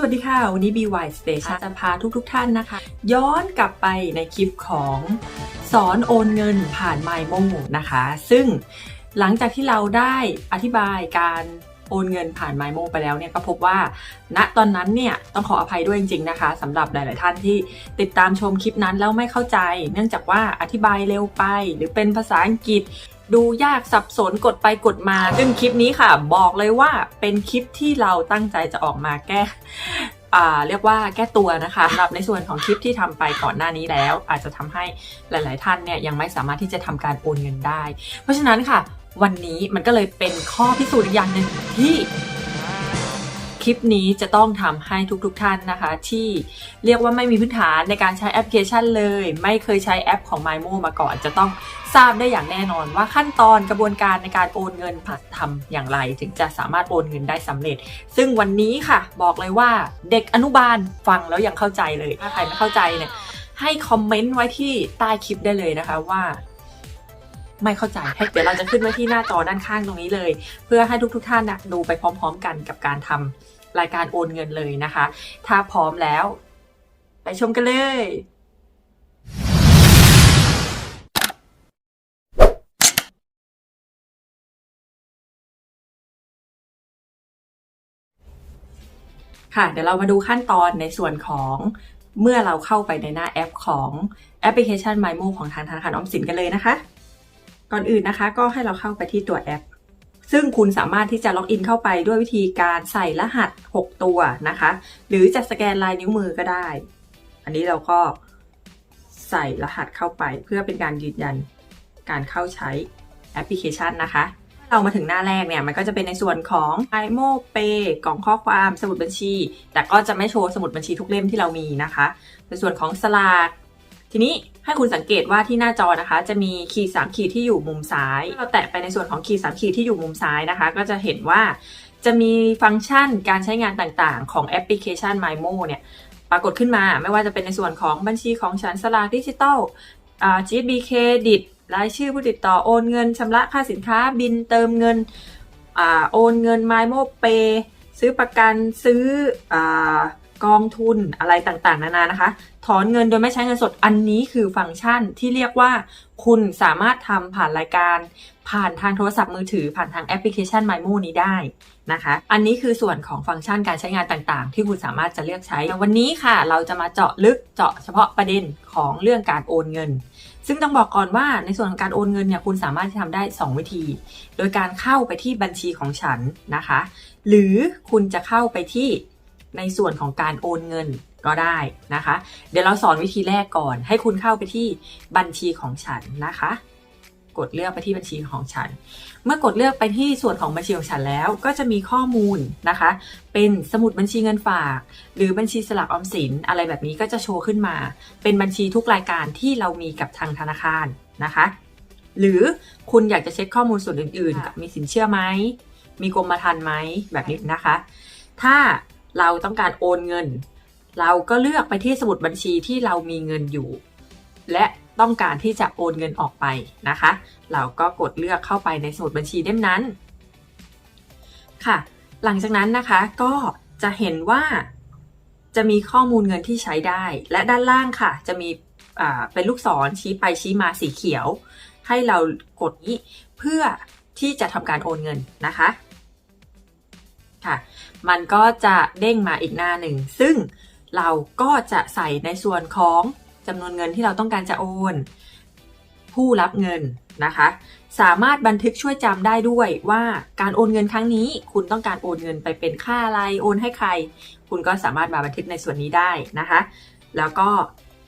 สวัสดีค่ะ วันนี้ BY Station จะพาทุกๆทท่านนะคะ ย้อนกลับไปในคลิปของสอนโอนเงินผ่าน m y m o นะคะ ซึ่งหลังจากที่เราได้อธิบายการโอนเงินผ่าน m y m o ไปแล้วเนี่ยก็พบว่า ณตอนนั้นเนี่ยต้องขออภัยด้วยจริงๆนะคะสำหรับหลาย ๆ ท่านที่ติดตามชมคลิปนั้นแล้วไม่เข้าใจ เนื่องจากว่าอธิบายเร็วไป หรือเป็นภาษาอังกฤษ ดูยากสับสนกดไปกดมาซึ่งคลิปนี้ค่ะ บอกเลยว่าเป็นคลิปที่เราตั้งใจจะออกมาแก้่าเรียกว่าแก้ตัวนะคะสำหรับในส่วนของคลิปที่ทำไปก่อนหน้านี้แล้ว อาจจะทำให้หลาย ๆ ท่านเนี่ยยังไม่สามารถที่จะทำการโอนเงินได้ เพราะฉะนั้นค่ะ วันนี้มันก็เลยเป็นข้อพิสูจน์อย่างหนึ่งที่ คลิปนี้จะต้องทำให้ทุกๆทท่านนะคะ ที่เรียกว่าไม่มีพื้นฐานในการใช้แอปพลิเคชันเลย ไม่เคยใช้แอปของ MyMo มาก่อน จะต้องทราบได้อย่างแน่นอนว่าขั้นตอนกระบวนการในการโอนเงินผ่านทำอย่างไร ถึงจะสามารถโอนเงินได้สำเร็จ ซึ่งวันนี้ค่ะ บอกเลยว่าเด็กอนุบาลฟังแล้วยังเข้าใจเลยถ้าใครไม่เข้าใจเนี่ยให้คอมเมนต์ไว้ที่ใต้คลิปได้เลยนะคะว่า ไม่เข้าใจเดี๋ยวเราจะขึ้นไว้ที่หน้าจอด้านข้างตรงนี้เลย เพื่อให้ทุกๆทท่านนะดูไปพร้อม ๆ กันกับการทำรายการโอนเงินเลยนะคะ ถ้าพร้อมแล้ว ไปชมกันเลยค่ะเดี๋ยวเรามาดูขั้นตอนในส่วนของเมื่อเราเข้าไปในหน้าแอปของแอปพลิเคชัน MyMo ของทางธนาคารออมสินกันเลยนะคะ ก่อนอื่นนะคะ ก็ให้เราเข้าไปที่ตัวแอป ซึ่งคุณสามารถที่จะล็อกอินเข้าไปด้วยวิธีการใส่รหัส 6 ตัวนะคะ หรือจะสแกนลายนิ้วมือก็ได้ อันนี้เราก็ใส่รหัสเข้าไปเพื่อเป็นการยืนยันการเข้าใช้แอปพลิเคชันนะคะเรามาถึงหน้าแรกเนี่ยมันก็จะเป็นในส่วนของ iMo Pay กล่องข้อความสมุดบัญชี แต่ก็จะไม่โชว์สมุดบัญชีทุกเล่มที่เรามีนะคะ ในส่วนของสลาก ทีนี้ให้คุณสังเกตว่าที่หน้าจอนะคะ จะมีขีดสามขีดที่อยู่มุมซ้าย เราแตะไปในส่วนของขีดสามขีดที่อยู่มุมซ้ายนะคะ ก็จะเห็นว่าจะมีฟังก์ชันการใช้งานต่างๆ ของแอปพลิเคชัน MyMo เนี่ยปรากฏขึ้นมาไม่ว่าจะเป็นในส่วนของบัญชีของฉันสลากดิจิตอลอ่า GSB เครดิตรายชื่อผู้ติดต่อโอนเงินชำระค่าสินค้าบินเติมเงินอ่าโอนเงิน MyMo Pay ซื้อประกันซื้ออ่า กองทุนอะไรต่างๆ นานานะคะ ถอนเงินโดยไม่ใช้เงินสดอันนี้คือฟังก์ชันที่เรียกว่า คุณสามารถทำผ่านรายการ ผ่านทางโทรศัพท์มือถือ ผ่านทางแอปพลิเคชัน MyMo นี้ได้นะคะ อันนี้คือส่วนของฟังก์ชันการใช้งานต่างๆ ที่คุณสามารถจะเลือกใช้วันนี้ค่ะ เราจะมาเจาะลึกเจาะเฉพาะประเด็นของเรื่องการโอนเงิน ซึ่งต้องบอกก่อนว่าในส่วนของการโอนเงินเนี่ยคุณสามารถที่ทำได้ 2 วิธี โดยการเข้าไปที่บัญชีของฉันนะคะ หรือคุณจะเข้าไปที่ ในส่วนของการโอนเงินก็ได้นะคะ เดี๋ยวเราสอนวิธีแรกก่อน ให้คุณเข้าไปที่บัญชีของฉันนะคะ กดเลือกไปที่บัญชีของฉัน เมื่อกดเลือกไปที่ส่วนของบัญชีของฉันแล้ว ก็จะมีข้อมูลนะคะ เป็นสมุดบัญชีเงินฝาก หรือบัญชีสลักออมสินอะไรแบบนี้ก็จะโชว์ขึ้นมา เป็นบัญชีทุกรายการที่เรามีกับทางธนาคารนะคะ หรือคุณอยากจะเช็คข้อมูลส่วนอื่นๆ กับมีสินเชื่อไหมมีกรมธรรม์ไหมแบบนี้นะคะ ถ้า เราต้องการโอนเงิน เราก็เลือกไปที่สมุดบัญชีที่เรามีเงินอยู่ และต้องการที่จะโอนเงินออกไปนะคะ เราก็กดเลือกเข้าไปในสมุดบัญชีเล่มนั้น ค่ะ หลังจากนั้นนะคะก็จะเห็นว่าจะมีข้อมูลเงินที่ใช้ได้ และด้านล่างค่ะ จะมีเป็นลูกศรชี้ไปชี้มาสีเขียว ให้เรากดนี้เพื่อที่จะทำการโอนเงินนะคะ ค่ะ มันก็จะเด้งมาอีกหน้าหนึ่ง ซึ่งเราก็จะใส่ในส่วนของจำนวนเงินที่เราต้องการจะโอน ผู้รับเงินนะคะ สามารถบันทึกช่วยจำได้ด้วยว่าการโอนเงินครั้งนี้ คุณต้องการโอนเงินไปเป็นค่าอะไรโอนให้ใคร คุณก็สามารถมาบันทึกในส่วนนี้ได้นะคะ แล้วก็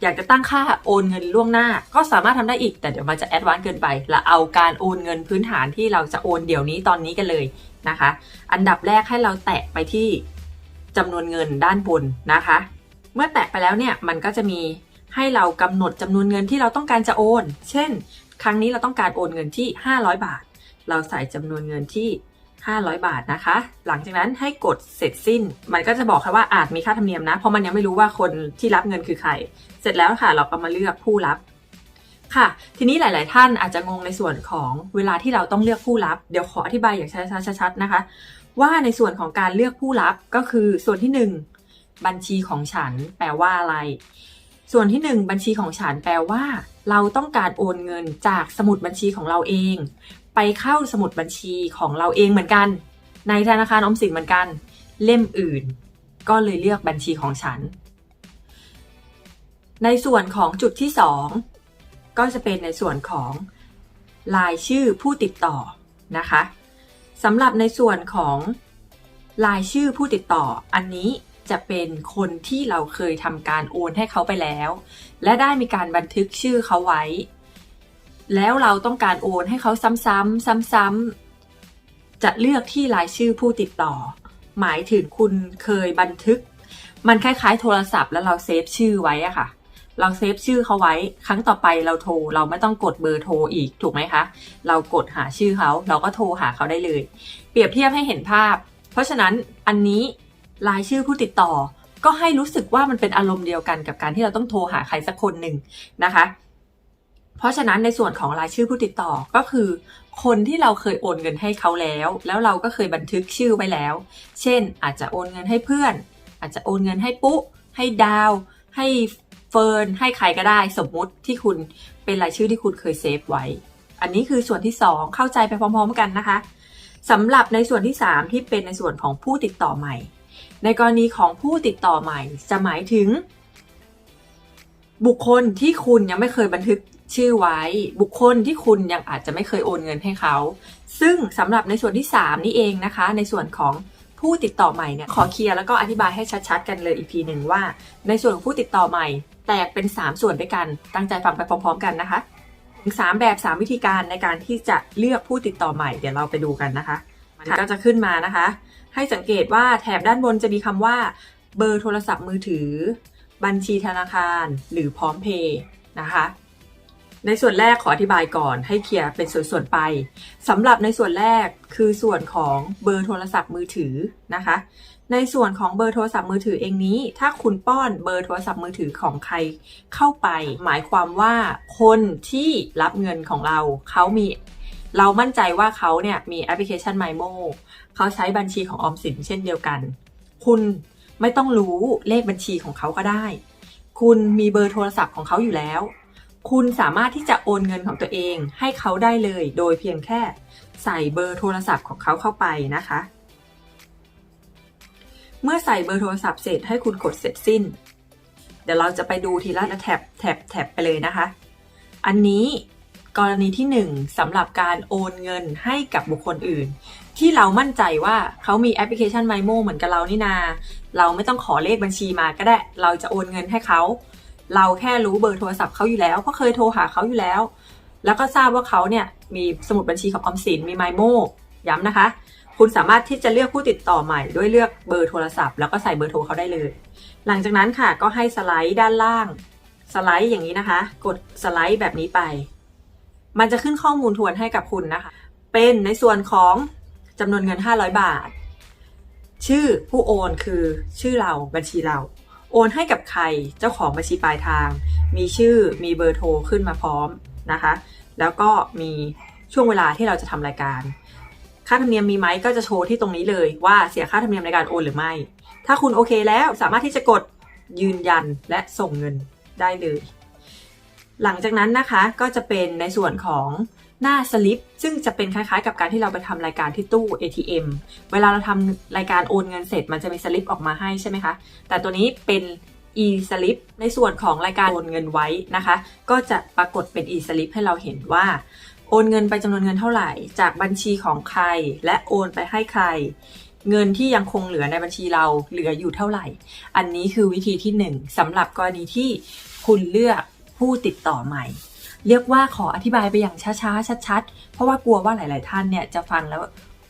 อยากจะตั้งค่าโอนเงินล่วงหน้า ก็สามารถทำได้อีก แต่เดี๋ยวมันจะแอดวานซ์เกินไปเราเอาการโอนเงินพื้นฐานที่เราจะโอนเดี๋ยวนี้ตอนนี้กันเลย นะคะ อันดับแรกให้เราแตะไปที่จำนวนเงินด้านบนนะคะ เมื่อแตะไปแล้วเนี่ยมันก็จะมีให้เรากำหนดจำนวนเงินที่เราต้องการจะโอน เช่น ครั้งนี้เราต้องการโอนเงินที่ 500 บาท เราใส่จำนวนเงินที่ 500 บาทนะคะ หลังจากนั้นให้กดเสร็จสิ้น มันก็จะบอกค่ะว่าอาจมีค่าธรรมเนียมนะ เพราะมันยังไม่รู้ว่าคนที่รับเงินคือใคร เสร็จแล้วค่ะ เราก็มาเลือกผู้รับ ค่ะ ทีนี้หลาย ๆ ท่านอาจจะงงในส่วนของเวลาที่เราต้องเลือกผู้รับ เดี๋ยวขออธิบายอย่างชัดๆนะคะ ว่าในส่วนของการเลือกผู้รับก็คือส่วนที่หนึ่งบัญชีของฉัน แปลว่าอะไร ส่วนที่หนึ่งบัญชีของฉันแปลว่า เราต้องการโอนเงินจากสมุดบัญชีของเราเอง ไปเข้าสมุดบัญชีของเราเองเหมือนกัน ในธนาคารออมสินเหมือนกัน เล่มอื่น ก็เลยเลือกบัญชีของฉัน ในส่วนของจุดที่สอง ก็จะเป็นในส่วนของรายชื่อผู้ติดต่อนะคะสำหรับในส่วนของรายชื่อผู้ติดต่ออันนี้จะเป็นคนที่เราเคยทำการโอนให้เขาไปแล้ว และได้มีการบันทึกชื่อเขาไว้ แล้วเราต้องการโอนให้เขาซ้ำๆซ้ำๆจะเลือกที่รายชื่อผู้ติดต่อ หมายถึงคุณเคยบันทึก มันคล้ายๆ โทรศัพท์แล้วเราเซฟชื่อไว้อะค่ะ เราเซฟชื่อเขาไว้ ครั้งต่อไปเราโทร เราไม่ต้องกดเบอร์โทรอีกถูกไหมคะ เรากดหาชื่อเขาเราก็โทรหาเขาได้เลย เปรียบเทียบให้เห็นภาพ เพราะฉะนั้นอันนี้รายชื่อผู้ติดต่อ ก็ให้รู้สึกว่ามันเป็นอารมณ์เดียวกันกับการที่เราต้องโทรหาใครสักคนหนึ่งนะคะ เพราะฉะนั้นในส่วนของรายชื่อผู้ติดต่อก็คือ คนที่เราเคยโอนเงินให้เขาแล้ว แล้วเราก็เคยบันทึกชื่อไว้แล้ว เช่น อาจจะโอนเงินให้เพื่อน อาจจะโอนเงินให้ปุ๊ให้ดาว ให้ เฟิร์นให้ใครก็ได้ สมมุติที่คุณเป็นรายชื่อที่คุณเคยเซฟไว้ อันนี้คือส่วนที่ 2 เข้าใจไปพร้อมๆกันนะคะสำหรับในส่วนที่ 3 ที่เป็นในส่วนของผู้ติดต่อใหม่ ในกรณีของผู้ติดต่อใหม่ จะหมายถึง บุคคลที่คุณยังไม่เคยบันทึกชื่อไว้ บุคคลที่คุณยังอาจจะไม่เคยโอนเงินให้เขา ซึ่งสำหรับในส่วนที่ 3 นี่เองนะคะ ในส่วนของ ผู้ติดต่อใหม่เนี่ยขอเคลียร์แล้วก็อธิบายให้ชัดๆ กันเลยอีกทีหนึ่งว่า ในส่วนของผู้ติดต่อใหม่ แตกเป็น 3 ส่วนด้วยกันตั้งใจฟังไปพร้อม ๆ กันนะคะถึง3แบบ3 วิธีการในการที่จะเลือกผู้ติดต่อใหม่เดี๋ยวเราไปดูกันนะคะมันก็จะขึ้นมานะคะ ให้สังเกตว่าแถบด้านบนจะมีคำว่า เบอร์โทรศัพท์มือถือ บัญชีธนาคาร หรือพร้อมเพย์นะคะ ในส่วนแรกขออธิบายก่อนให้เคลียร์เป็นส่วนๆไปสำหรับในส่วนแรกคือส่วนของเบอร์โทรศัพท์มือถือนะคะ ในส่วนของเบอร์โทรศัพท์มือถือเองนี้ ถ้าคุณป้อนเบอร์โทรศัพท์มือถือของใครเข้าไป หมายความว่าคนที่รับเงินของเราเขามีเรามั่นใจว่าเขาเนี่ยมีแอปพลิเคชัน MyMo เขาใช้บัญชีของออมสินเช่นเดียวกัน คุณไม่ต้องรู้เลขบัญชีของเขาก็ได้ คุณมีเบอร์โทรศัพท์ของเขาอยู่แล้ว คุณสามารถที่จะโอนเงินของตัวเองให้เขาได้เลย โดยเพียงแค่ใส่เบอร์โทรศัพท์ของเขาเข้าไปนะคะ เมื่อใส่เบอร์โทรศัพท์เสร็จให้คุณกดเสร็จสิ้น เดี๋ยวเราจะไปดูทีละแท็บแท็บแท็บไปเลยนะคะ อันนี้กรณีที่ 1สำหรับการโอนเงินให้กับบุคคลอื่น ที่เรามั่นใจว่าเขามีแอปพลิเคชัน MyMo เหมือนกับเรานี่นา เราไม่ต้องขอเลขบัญชีมาก็ได้ เราจะโอนเงินให้เขา เราแค่รู้เบอร์โทรศัพท์เขาอยู่แล้วเพราะเคยโทรหาเขาอยู่แล้ว แล้วก็ทราบว่าเขาเนี่ยมีสมุดบัญชีของออมสินมี MyMo ย้ำนะคะ คุณสามารถที่จะเลือกผู้ติดต่อใหม่ด้วยเลือกเบอร์โทรศัพท์ แล้วก็ใส่เบอร์โทรเขาได้เลย หลังจากนั้นค่ะก็ให้สไลด์ด้านล่าง สไลด์อย่างนี้นะคะ กดสไลด์แบบนี้ไป มันจะขึ้นข้อมูลทวนให้กับคุณนะคะ เป็นในส่วนของจำนวนเงิน 500 บาท ชื่อผู้โอนคือชื่อเราบัญชีเรา โอนให้กับใครเจ้าของบัญชีปลายทาง มีชื่อมีเบอร์โทรขึ้นมาพร้อมนะคะ แล้วก็มีช่วงเวลาที่เราจะทำรายการ ค่าธรรมเนียมมีไหมก็จะโชว์ที่ตรงนี้เลยว่าเสียค่าธรรมเนียมในการโอนหรือไม่ ถ้าคุณโอเคแล้วสามารถที่จะกดยืนยันและส่งเงินได้เลย หลังจากนั้นนะคะก็จะเป็นในส่วนของ หน้าสลิปซึ่งจะเป็นคล้ายๆ กับการที่เราไปทำรายการที่ตู้ ATM เวลาเราทำรายการโอนเงินเสร็จ มันจะมีสลิปออกมาให้ใช่ไหมคะ แต่ตัวนี้เป็น e slip ในส่วนของรายการโอนเงินไว้นะคะ ก็จะปรากฏเป็น e slip ให้เราเห็นว่า โอนเงินไปจำนวนเงินเท่าไหร่ จากบัญชีของใครและโอนไปให้ใคร เงินที่ยังคงเหลือในบัญชีเราเหลืออยู่เท่าไหร่ อันนี้คือวิธีที่หนึ่งสำหรับกรณีที่คุณเลือกผู้ติดต่อใหม่ เรียกว่าขออธิบายไปอย่างช้าๆ ชัดๆ เพราะว่ากลัวว่าหลาย ๆ ท่านเนี่ยจะฟังแล้ว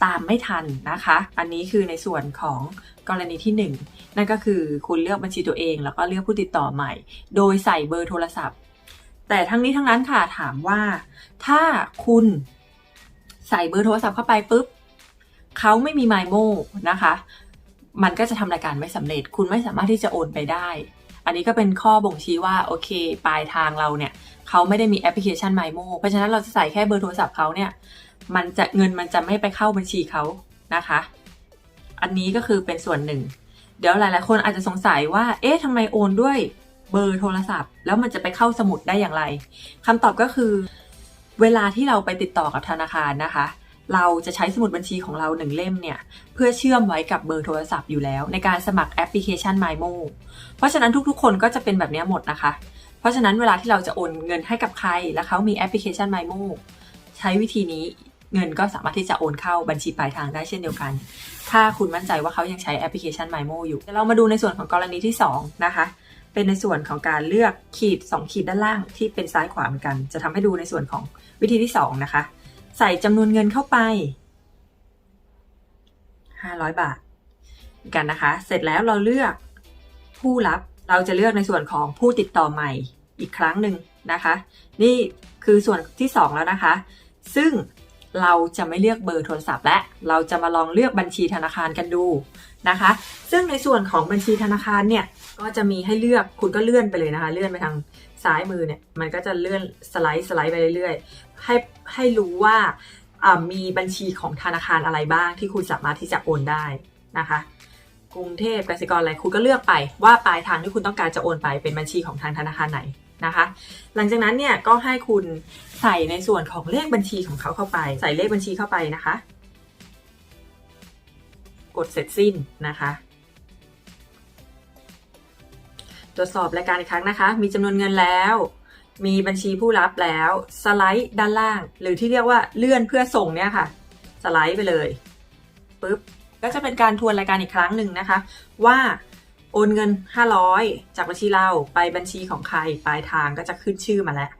ตามไม่ทันนะคะ อันนี้คือในส่วนของกรณีที่ 1 นั่นก็คือคุณเลือกบัญชีตัวเอง แล้วก็เลือกผู้ติดต่อใหม่ โดยใส่เบอร์โทรศัพท์ แต่ทั้งนี้ทั้งนั้นค่ะถามว่า ถ้าคุณใส่เบอร์โทรศัพท์เข้าไปปุ๊บเขาไม่มีไมโมนะคะ มันก็จะทำรายการไม่สำเร็จ คุณไม่สามารถที่จะโอนไปได้ อันนี้ก็เป็นข้อบ่งชี้ว่าโอเค ปลายทางเราเนี่ยเขาไม่ได้มีแอปพลิเคชัน MyMo เพราะฉะนั้นเราจะใส่แค่เบอร์โทรศัพท์เขาเนี่ยมันจะเงินมันจะไม่ไปเข้าบัญชีเขานะคะ อันนี้ก็คือเป็นส่วนหนึ่ง เดี๋ยวหลาย ๆ คนอาจจะสงสัยว่า เอ๊ะทำไมโอนด้วยเบอร์โทรศัพท์ แล้วมันจะไปเข้าสมุดได้อย่างไรคำตอบก็คือ เวลาที่เราไปติดต่อกับธนาคารนะคะ เราจะใช้สมุดบัญชีของเราหนึ่งเล่มเนี่ย เพื่อเชื่อมไว้กับเบอร์โทรศัพท์อยู่แล้ว ในการสมัครแอปพลิเคชัน MyMo เพราะฉะนั้นทุกๆ คนก็จะเป็นแบบนี้หมดนะคะ เพราะฉะนั้นเวลาที่เราจะโอนเงินให้กับใคร แล้วเขามีแอปพลิเคชัน MyMo ใช้วิธีนี้เงินก็สามารถที่จะโอนเข้าบัญชีปลายทางได้เช่นเดียวกัน ถ้าคุณมั่นใจว่าเขายังใช้แอปพลิเคชัน MyMo อยู่เดี๋ยวเรามาดูในส่วนของกรณีที่ 2 นะคะ เป็นในส่วนของการเลือกขีด 2 ขีดด้านล่างที่เป็นซ้ายขวาเหมือนกัน จะทำให้ดูในส่วนของวิธีที่ 2 นะคะ ใส่จำนวนเงินเข้าไป 500 บาทกันนะคะ เสร็จแล้วเราเลือกผู้รับเราจะเลือกในส่วนของผู้ติดต่อใหม่อีกครั้งหนึ่งนะคะ นี่คือส่วนที่ 2 แล้วนะคะ ซึ่งเราจะไม่เลือกเบอร์โทรศัพท์และเราจะมาลองเลือกบัญชีธนาคารกันดูนะคะ ซึ่งในส่วนของบัญชีธนาคารเนี่ยก็จะมีให้เลือกคุณก็เลื่อนไปเลยนะคะ เลื่อนไปทางซ้ายมือเนี่ยมันก็จะเลื่อนสไลด์สไลด์ไปเรื่อย ให้ให้รู้ว่ามีบัญชีของธนาคารอะไรบ้างที่คุณสามารถที่จะโอนได้นะคะ กรุงเทพกสิกรอะไรคุณก็เลือกไปว่าปลายทางที่คุณต้องการจะโอนไปเป็นบัญชีของทางธนาคารไหนนะคะ หลังจากนั้นเนี่ยก็ให้คุณใส่ในส่วนของเลขบัญชีของเขาเข้าไป ใส่เลขบัญชีเข้าไปนะคะ กดเสร็จสิ้นนะคะตรวจสอบรายการอีกครั้งนะคะ มีจำนวนเงินแล้ว มีบัญชีผู้รับแล้วสไลด์ด้านล่าง หรือที่เรียกว่าเลื่อนเพื่อส่งเนี่ยค่ะ สไลด์ไปเลยปุ๊บก็จะเป็นการทวนรายการอีกครั้งหนึ่งนะคะ ว่าโอนเงิน 500 จากบัญชีเราไปบัญชีของใครปลายทางก็จะขึ้นชื่อมาแล้ว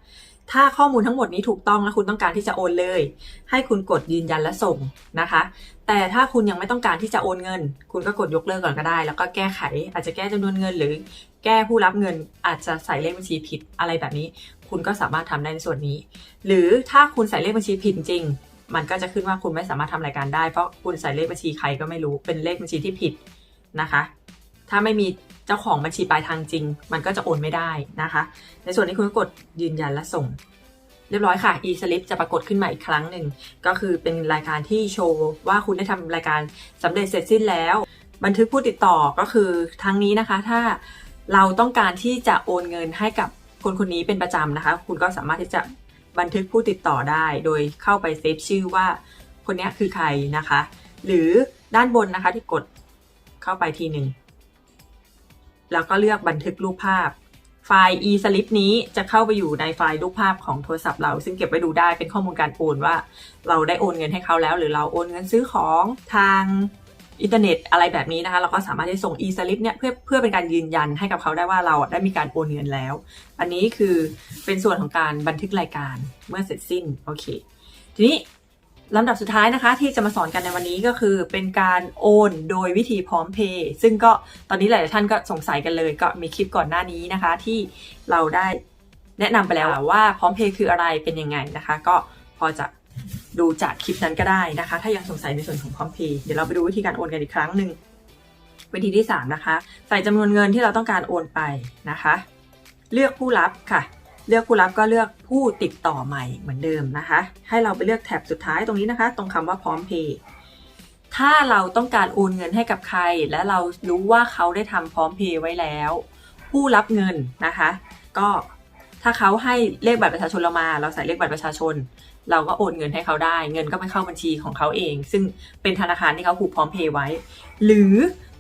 ถ้าข้อมูลทั้งหมดนี้ถูกต้องและคุณต้องการที่จะโอนเลย ให้คุณกดยืนยันและส่งนะคะ แต่ถ้าคุณยังไม่ต้องการที่จะโอนเงิน คุณก็กดยกเลิกก่อนก็ได้ แล้วก็แก้ไขอาจจะแก้จำนวนเงินหรือ แก้ผู้รับเงินอาจจะใส่เลขบัญชีผิดอะไรแบบนี้ คุณก็สามารถทำได้ในส่วนนี้ หรือถ้าคุณใส่เลขบัญชีผิดจริง มันก็จะขึ้นว่าคุณไม่สามารถทำรายการได้เพราะคุณใส่เลขบัญชีใครก็ไม่รู้เป็นเลขบัญชีที่ผิดนะคะ ถ้าไม่มีเจ้าของบัญชีปลายทางจริง มันก็จะโอนไม่ได้นะคะ ในส่วนนี้คุณก็กดยืนยันและส่งเรียบร้อยค่ะ e-slip จะปรากฏขึ้นมาอีกครั้งหนึ่ง ก็คือเป็นรายการที่โชว์ว่าคุณได้ทำรายการสำเร็จเสร็จสิ้นแล้ว บันทึกผู้ติดต่อก็คือทางนี้นะคะ ถ้า เราต้องการที่จะโอนเงินให้กับคนคนนี้เป็นประจำนะคะ คุณก็สามารถที่จะบันทึกผู้ติดต่อได้ โดยเข้าไปเซฟชื่อว่าคนนี้คือใครนะคะ หรือด้านบนนะคะที่กดเข้าไปทีหนึ่งแล้วก็เลือกบันทึกรูปภาพ ไฟล์ e-slip นี้จะเข้าไปอยู่ในไฟล์รูปภาพของโทรศัพท์เรา ซึ่งเก็บไว้ดูได้เป็นข้อมูลการโอนว่า เราได้โอนเงินให้เขาแล้ว หรือเราโอนเงินซื้อของทาง อินเทอร์เน็ตอะไรแบบนี้นะคะ เราก็สามารถที่ส่ง e-slip เนี่ยเพื่อเพื่อเป็นการยืนยันให้กับเขาได้ว่าเราได้มีการโอนเงินแล้ว อันนี้คือเป็นส่วนของการบันทึกรายการเมื่อเสร็จสิ้นโอเค ทีนี้ลำดับสุดท้ายนะคะ ที่จะมาสอนกันในวันนี้ก็คือเป็นการโอนโดยวิธีพร้อมเพย์ซึ่งก็ตอนนี้หลายท่านก็สงสัยกันเลย ก็มีคลิปก่อนหน้านี้นะคะ ที่เราได้แนะนำไปแล้วว่าพร้อมเพย์คืออะไรเป็นยังไงนะคะ ก็พอจะ ดูจากคลิปนั้นก็ได้นะคะ ถ้ายังสงสัยในส่วนของพร้อมเพย์เดี๋ยวเราไปดูวิธีการโอนกันอีกครั้งหนึ่งวิธีที่สามนะคะ ใส่จำนวนเงินที่เราต้องการโอนไปนะคะ เลือกผู้รับค่ะ เลือกผู้รับก็เลือกผู้ติดต่อใหม่เหมือนเดิมนะคะ ให้เราไปเลือกแท็บสุดท้ายตรงนี้นะคะ ตรงคำว่าพร้อมเพย์ถ้าเราต้องการโอนเงินให้กับใคร และเรารู้ว่าเขาได้ทำพร้อมเพย์ไว้แล้ว ผู้รับเงินนะคะ ก็ถ้าเขาให้เลขบัตรประชาชนเรามา เราใส่เลขบัตรประชาชน เราก็โอนเงินให้เขาได้ เงินก็ไปเข้าบัญชีของเขาเอง ซึ่งเป็นธนาคารที่เขาผูกพร้อมเพย์ไว้ หรือ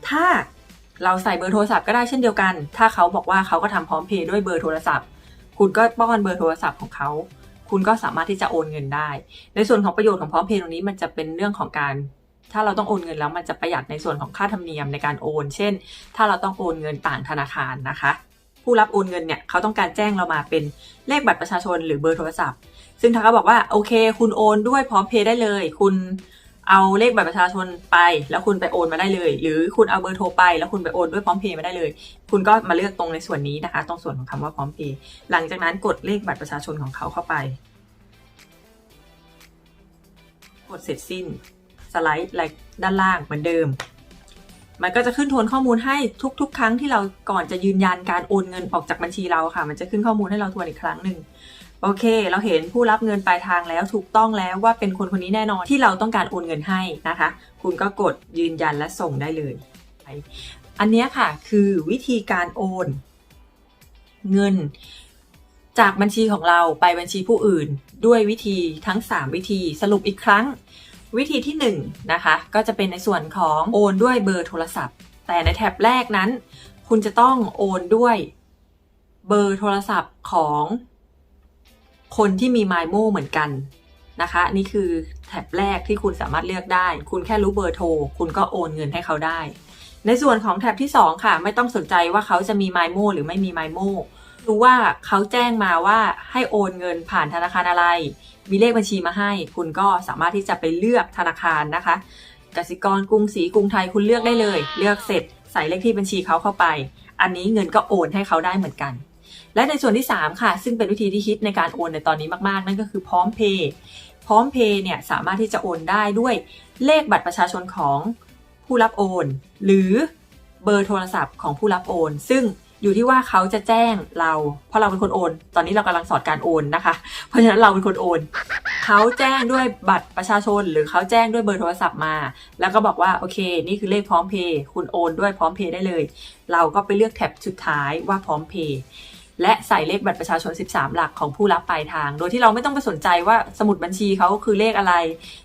ถ้าเราใส่เบอร์โทรศัพท์ก็ได้เช่นเดียวกัน ถ้าเขาบอกว่าเขาก็ทำพร้อมเพย์ด้วยเบอร์โทรศัพท์ คุณก็ป้อนเบอร์โทรศัพท์ของเขา คุณก็สามารถที่จะโอนเงินได้ ในส่วนของประโยชน์ของพร้อมเพย์ตรงนี้มันจะเป็นเรื่องของการ ถ้าเราต้องโอนเงินแล้วมันจะประหยัดในส่วนของค่าธรรมเนียมในการโอน เช่น ถ้าเราต้องโอนเงินต่างธนาคารนะคะ ผู้รับโอนเงินเนี่ยเขาต้องการแจ้งเรามาเป็นเลขบัตรประชาชนหรือเบอร์โทรศัพท์ ซึ่งถ้าเขาบอกว่าโอเค คุณโอนด้วยพร้อมเพย์ได้เลย คุณเอาเลขบัตรประชาชนไป แล้วคุณไปโอนมาได้เลย หรือคุณเอาเบอร์โทรไป แล้วคุณไปโอนด้วยพร้อมเพย์มาได้เลย คุณก็มาเลือกตรงในส่วนนี้นะคะ ตรงส่วนของคำว่าพร้อมเพย์หลังจากนั้นกดเลขบัตรประชาชนของเขาเข้าไป กดเสร็จสิ้นสไลด์ด้านล่างเหมือนเดิม มันก็จะขึ้นทวนข้อมูลให้ทุก ๆ ครั้งที่เราก่อนจะยืนยันการโอนเงินออกจากบัญชีเราค่ะ มันจะขึ้นข้อมูลให้เราทวนอีกครั้งหนึ่ง โอเค เราเห็นผู้รับเงินปลายทางแล้วถูกต้องแล้วว่าเป็นคนคนนี้แน่นอนที่เราต้องการโอนเงินให้นะคะ คุณก็กดยืนยันและส่งได้เลย อันนี้ค่ะคือวิธีการโอน เงิน จากบัญชีของเราไปบัญชีผู้อื่นด้วยวิธีทั้ง 3 วิธีสรุปอีกครั้ง วิธีที่1นะคะก็จะเป็นในส่วนของโอนด้วยเบอร์โทรศัพท์ แต่ในแท็บแรกนั้น คุณจะต้องโอนด้วยเบอร์โทรศัพท์ของ คนที่มี m ม m o เหมือนกันนะคะนี่คือแท็บแรกที่คุณสามารถเลือกได้ คุณแค่รู้เบอร์โทร คุณก็โอนเงินให้เขาได้ ในส่วนของแท็บที่ 2 ค่ะ ไม่ต้องสนใจว่าเขาจะมี m ม m o หรือไม่มี m ม m o รู้ว่าเขาแจ้งมาว่าให้โอนเงินผ่านธนาคารอะไร มีเลขบัญชีมาให้ คุณก็สามารถที่จะไปเลือกธนาคารนะคะกสิกรกรุงศรีกรุงไทยคุณเลือกได้เลย เลือกเสร็จใส่เลขที่บัญชีเขาเข้าไป อันนี้เงินก็โอนให้เขาได้เหมือนกัน และในส่วนที่ 3 ค่ะ ซึ่งเป็นวิธีที่ฮิตในการโอนในตอนนี้มากๆ นั่นก็คือพร้อมเพย์พร้อมเพย์เนี่ยสามารถที่จะโอนได้ด้วยเลขบัตรประชาชนของผู้รับโอน หรือเบอร์โทรศัพท์ของผู้รับโอน ซึ่งอยู่ที่ว่าเขาจะแจ้งเรา เพราะเราเป็นคนโอน ตอนนี้เรากำลังสอนการโอนนะคะ เพราะฉะนั้นเราเป็นคนโอน เขาแจ้งด้วยบัตรประชาชน หรือเขาแจ้งด้วยเบอร์โทรศัพท์มา แล้วก็บอกว่าโอเค นี่คือเลขพร้อมเพย์คุณโอนด้วยพร้อมเพย์ได้เลย เราก็ไปเลือกแท็บสุดท้ายว่าพร้อมเพย์ และใส่เลขบัตรประชาชน 13 หลักของผู้รับปลายทาง โดยที่เราไม่ต้องไปสนใจว่าสมุดบัญชีเขาคือเลขอะไร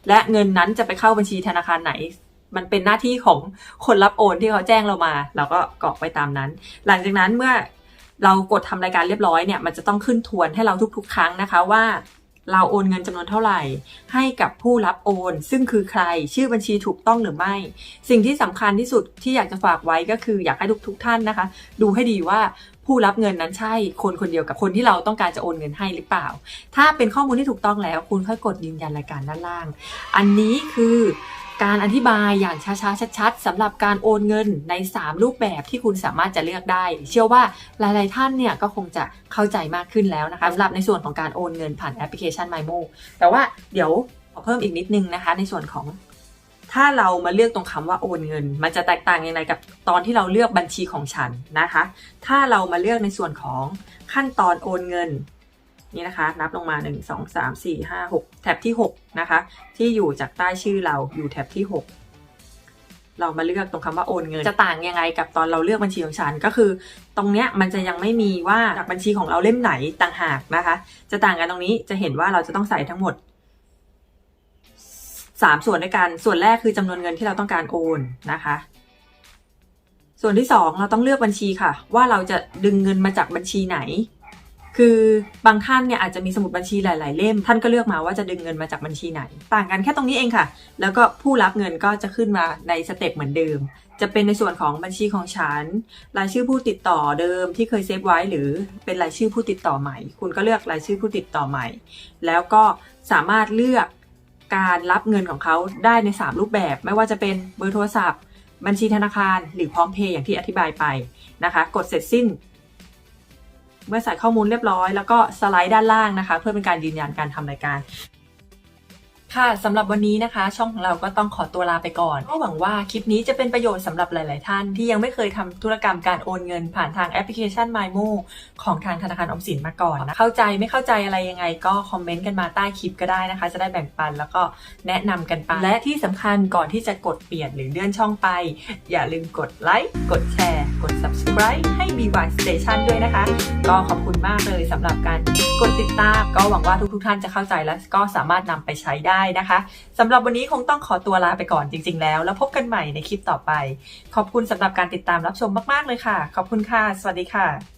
และเงินนั้นจะไปเข้าบัญชีธนาคารไหน มันเป็นหน้าที่ของคนรับโอนที่เขาแจ้งเรามา เราก็กรอกไปตามนั้น หลังจากนั้นเมื่อเรากดทำรายการเรียบร้อยเนี่ยมันจะต้องขึ้นทวนให้เราทุก ๆ ครั้งนะคะว่าเราโอนเงินจำนวนเท่าไหร่ ให้กับผู้รับโอน ซึ่งคือใครชื่อบัญชีถูกต้องหรือไม่ สิ่งที่สำคัญที่สุดที่อยากจะฝากไว้ก็คืออยากให้ทุกๆท่านนะคะ ดูให้ดีว่า ผู้รับเงินนั้นใช่คนคนเดียวกับคนที่เราต้องการจะโอนเงินให้หรือเปล่า ถ้าเป็นข้อมูลที่ถูกต้องแล้ว คุณค่อยกดยืนยันรายการด้านล่าง อันนี้คือการอธิบายอย่างช้าๆ ชัดๆสำหรับการโอนเงินใน 3 รูปแบบที่คุณสามารถจะเลือกได้ เชื่อว่าหลายๆท่านเนี่ยก็คงจะเข้าใจมากขึ้นแล้วนะคะสำหรับในส่วนของการโอนเงินผ่านแอปพลิเคชัน MyMo แต่ว่าเดี๋ยวขอเพิ่มอีกนิดนึงนะคะ ในส่วนของ ถ้าเรามาเลือกตรงคำว่าโอนเงิน มันจะแตกต่างยังไงกับตอนที่เราเลือกบัญชีของฉันนะคะ ถ้าเรามาเลือกในส่วนของขั้นตอนโอนเงินนี่นะคะ นับลงมา 1 2 3 4 5 6 แท็บที่ 6 นะคะ ที่อยู่จากใต้ชื่อเราอยู่แท็บที่ 6 เรามาเลือกตรงคำว่าโอนเงิน จะต่างยังไงกับตอนเราเลือกบัญชีของฉันก็คือ ตรงเนี้ยมันจะยังไม่มีว่าจากบัญชีของเราเล่มไหนต่างหากนะคะ จะต่างกันตรงนี้จะเห็นว่าเราจะต้องใส่ทั้งหมด สามส่วนด้วยกัน ส่วนแรกคือจำนวนเงินที่เราต้องการโอนนะคะ ส่วนที่สองเราต้องเลือกบัญชีค่ะ ว่าเราจะดึงเงินมาจากบัญชีไหน คือบางท่านเนี่ยอาจจะมีสมุดบัญชีหลาย ๆ เล่ม ท่านก็เลือกมาว่าจะดึงเงินมาจากบัญชีไหน ต่างกันแค่ตรงนี้เองค่ะ แล้วก็ผู้รับเงินก็จะขึ้นมาในสเต็ปเหมือนเดิม จะเป็นในส่วนของบัญชีของฉัน รายชื่อผู้ติดต่อเดิมที่เคยเซฟไว้ หรือเป็นรายชื่อผู้ติดต่อใหม่ คุณก็เลือกรายชื่อผู้ติดต่อใหม่ แล้วก็สามารถเลือก การรับเงินของเขาได้ใน 3 รูปแบบ ไม่ว่าจะเป็นเบอร์โทรศัพท์ บัญชีธนาคาร หรือพร้อมเพย์อย่างที่อธิบายไปนะคะ กดเสร็จสิ้น เมื่อใส่ข้อมูลเรียบร้อย แล้วก็สไลด์ด้านล่างนะคะ เพื่อเป็นการยืนยันการทำรายการ ค่ะสำหรับวันนี้นะคะ ช่องของเราก็ต้องขอตัวลาไปก่อนก็หวังว่าคลิปนี้จะเป็นประโยชน์สำหรับหลาย ๆ ท่าน ที่ยังไม่เคยทำธุรกรรมการโอนเงินผ่านทางแอปพลิเคชัน MyMo ของทางธนาคารออมสินมาก่อนนะเข้าใจไม่เข้าใจอะไรยังไง ก็คอมเมนต์กันมาใต้คลิปก็ได้นะคะ จะได้แบ่งปันแล้วก็แนะนำกันไปและที่สำคัญก่อนที่จะกดเปลี่ยนหรือเลื่อนช่องไป อย่าลืมกดไลค์กดแชร์กด subscribe ให้ BY Station ด้วยนะคะ ก็ขอบคุณมากเลยสำหรับการกดติดตามก็หวังว่าทุก ๆ ท่านจะเข้าใจและก็สามารถนำไปใช้ได้นะคะสำหรับวันนี้คงต้องขอตัวลาไปก่อนจริง ๆ แล้ว แล้วพบกันใหม่ในคลิปต่อไป ขอบคุณสำหรับการติดตามรับชมมากๆเลยค่ะ ขอบคุณค่ะ สวัสดีค่ะ